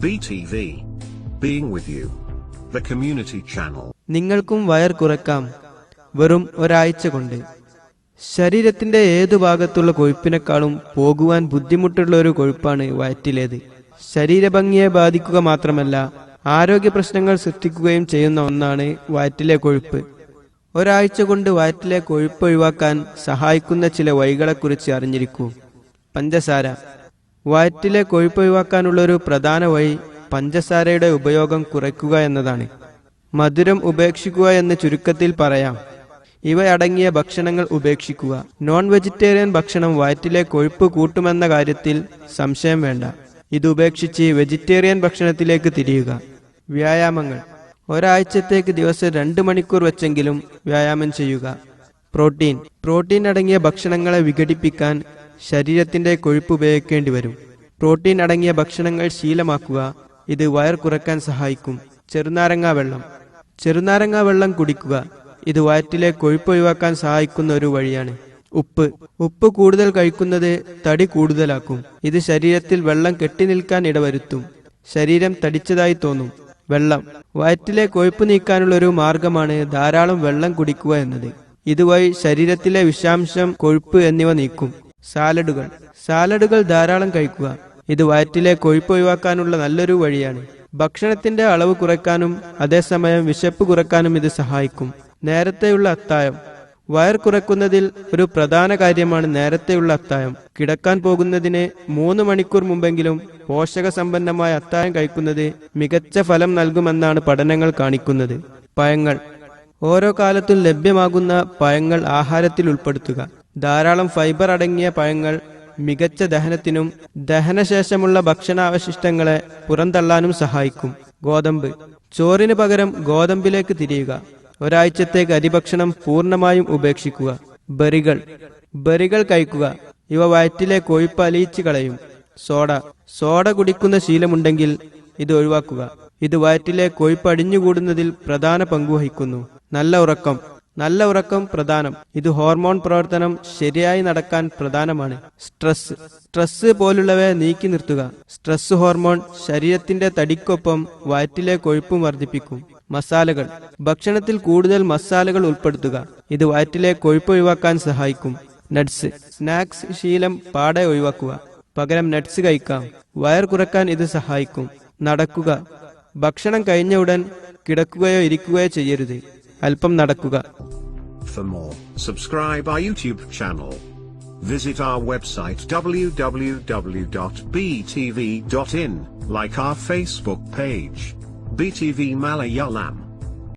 BTV. Being with you. The community channel. നിങ്ങൾക്കും വയർ കുറക്കാം വെറും ഒരാഴ്ച കൊണ്ട് ശരീരത്തിന്റെ ഏതു ഭാഗത്തുള്ള കൊഴുപ്പിനേക്കാളും പോകുവാൻ ബുദ്ധിമുട്ടുള്ള ഒരു കൊഴുപ്പാണ് വയറ്റിലേത് ശരീരഭംഗിയെ ബാധിക്കുക മാത്രമല്ല ആരോഗ്യ പ്രശ്നങ്ങൾ സൃഷ്ടിക്കുകയും ചെയ്യുന്ന ഒന്നാണ് വയറ്റിലെ കൊഴുപ്പ് ഒരാഴ്ച കൊണ്ട് വയറ്റിലെ കൊഴുപ്പ് ഒഴിവാക്കാൻ സഹായിക്കുന്ന ചില വഴികളെക്കുറിച്ച് അറിഞ്ഞിരിക്കൂ പഞ്ചസാര വയറ്റിലെ കൊഴുപ്പ് ഒഴിവാക്കാനുള്ള ഒരു പ്രധാന വഴി പഞ്ചസാരയുടെ ഉപയോഗം കുറയ്ക്കുക എന്നതാണ്. മധുരം ഉപേക്ഷിക്കുക എന്ന് ചുരുക്കത്തിൽ പറയാം. ഇവയടങ്ങിയ ഭക്ഷണങ്ങൾ ഉപേക്ഷിക്കുക. നോൺ വെജിറ്റേറിയൻ ഭക്ഷണം വയറ്റിലെ കൊഴുപ്പ് കൂട്ടുമെന്ന കാര്യത്തിൽ സംശയം വേണ്ട. ഇത് ഉപേക്ഷിച്ച് വെജിറ്റേറിയൻ ഭക്ഷണത്തിലേക്ക് തിരിയുക. വ്യായാമങ്ങൾ. ഒരാഴ്ചത്തേക്ക് ദിവസം രണ്ട് മണിക്കൂർ വെച്ചെങ്കിലും വ്യായാമം ചെയ്യുക. പ്രോട്ടീൻ. പ്രോട്ടീൻ അടങ്ങിയ ഭക്ഷണങ്ങളെ വിഘടിപ്പിക്കാൻ ശരീരത്തിന്റെ കൊഴുപ്പ് വരും. പ്രോട്ടീൻ അടങ്ങിയ ഭക്ഷണങ്ങൾ ശീലമാക്കുക ഇത് വയർ കുറയ്ക്കാൻ സഹായിക്കും. ചെറുനാരങ്ങ വെള്ളം. ചെറുനാരങ്ങ വെള്ളം കുടിക്കുക ഇത് വയറ്റിലെ കൊഴുപ്പ് ഒഴിവാക്കാൻ സഹായിക്കുന്ന ഒരു വഴിയാണ്. ഉപ്പ്. ഉപ്പ് കൂടുതൽ കഴിക്കുന്നത് തടി കൂടുതലാക്കും. ഇത് ശരീരത്തിൽ വെള്ളം കെട്ടിനിൽക്കാൻ ഇടവരുത്തും. ശരീരം തടിച്ചതായി തോന്നും. വെള്ളം. വയറ്റിലെ കൊഴുപ്പ് നീക്കാനുള്ള ഒരു മാർഗമാണ് ധാരാളം വെള്ളം കുടിക്കുക എന്നത്. ഇതുവഴി ശരീരത്തിലെ വിഷാംശം കൊഴുപ്പ് എന്നിവ നീക്കും. സാലഡുകൾ. സാലഡുകൾ ധാരാളം കഴിക്കുക. ഇത് വയറ്റിലെ കൊഴുപ്പ് ഒഴിവാക്കാനുള്ള നല്ലൊരു വഴിയാണ്. ഭക്ഷണത്തിന്റെ അളവ് കുറയ്ക്കാനും അതേസമയം വിശപ്പ് കുറയ്ക്കാനും ഇത് സഹായിക്കും. നേരത്തെയുള്ള അത്തായം. വയർ കുറയ്ക്കുന്നതിൽ ഒരു പ്രധാന കാര്യമാണ് നേരത്തെയുള്ള അത്തായം. കിടക്കാൻ പോകുന്നതിന് മൂന്ന് മണിക്കൂർ മുമ്പെങ്കിലും പോഷകസമ്പന്നമായ അത്തായം കഴിക്കുന്നത് മികച്ച ഫലം നൽകുമെന്നാണ് പഠനങ്ങൾ കാണിക്കുന്നത്. പഴങ്ങൾ ഓരോ കാലത്തും ലഭ്യമാകുന്ന പഴങ്ങൾ ആഹാരത്തിൽ ഉൾപ്പെടുത്തുക. ധാരാളം ഫൈബർ അടങ്ങിയ പഴങ്ങൾ മികച്ച ദഹനത്തിനും ദഹനശേഷമുള്ള ഭക്ഷണാവശിഷ്ടങ്ങളെ പുറന്തള്ളാനും സഹായിക്കും. ഗോതമ്പ്. ചോറിന് പകരം ഗോതമ്പിലേക്ക് തിരിയുക. ഒരാഴ്ചത്തേക്ക് അരിഭക്ഷണം പൂർണമായും ഉപേക്ഷിക്കുക. ബറികൾ. ബറികൾ കഴിക്കുക. ഇവ വയറ്റിലെ കൊഴുപ്പ് അലിയിച്ചു കളയും. സോഡ. സോഡ കുടിക്കുന്ന ശീലമുണ്ടെങ്കിൽ ഇത് ഒഴിവാക്കുക. ഇത് വയറ്റിലെ കൊഴുപ്പ് അടിഞ്ഞുകൂടുന്നതിൽ പ്രധാന പങ്കുവഹിക്കുന്നു നല്ല ഉറക്കം. നല്ല ഉറക്കം പ്രധാനം. ഇത് ഹോർമോൺ പ്രവർത്തനം ശരിയായി നടക്കാൻ പ്രധാനമാണ്. സ്ട്രെസ്. സ്ട്രെസ് പോലുള്ളവയെ നീക്കി നിർത്തുക. സ്ട്രെസ് ഹോർമോൺ ശരീരത്തിന്റെ തടിക്കൊപ്പം വയറ്റിലെ കൊഴുപ്പും വർദ്ധിപ്പിക്കും. മസാലകൾ. ഭക്ഷണത്തിൽ കൂടുതൽ മസാലകൾ ഉൾപ്പെടുത്തുക. ഇത് വയറ്റിലെ കൊഴുപ്പ് ഒഴിവാക്കാൻ സഹായിക്കും. നട്സ് സ്നാക്സ് ശീലം പാടെ ഒഴിവാക്കുക. പകരം നട്സ് കഴിക്കാം. വയർ കുറയ്ക്കാൻ ഇത് സഹായിക്കും. നടക്കുക. ഭക്ഷണം കഴിഞ്ഞ ഉടൻ കിടക്കുകയോ ഇരിക്കുകയോ ചെയ്യരുത്. അല്പം നടക്കുക For more, subscribe our YouTube channel. Visit our website www.btv.in, like our Facebook page. BTV Malayalam.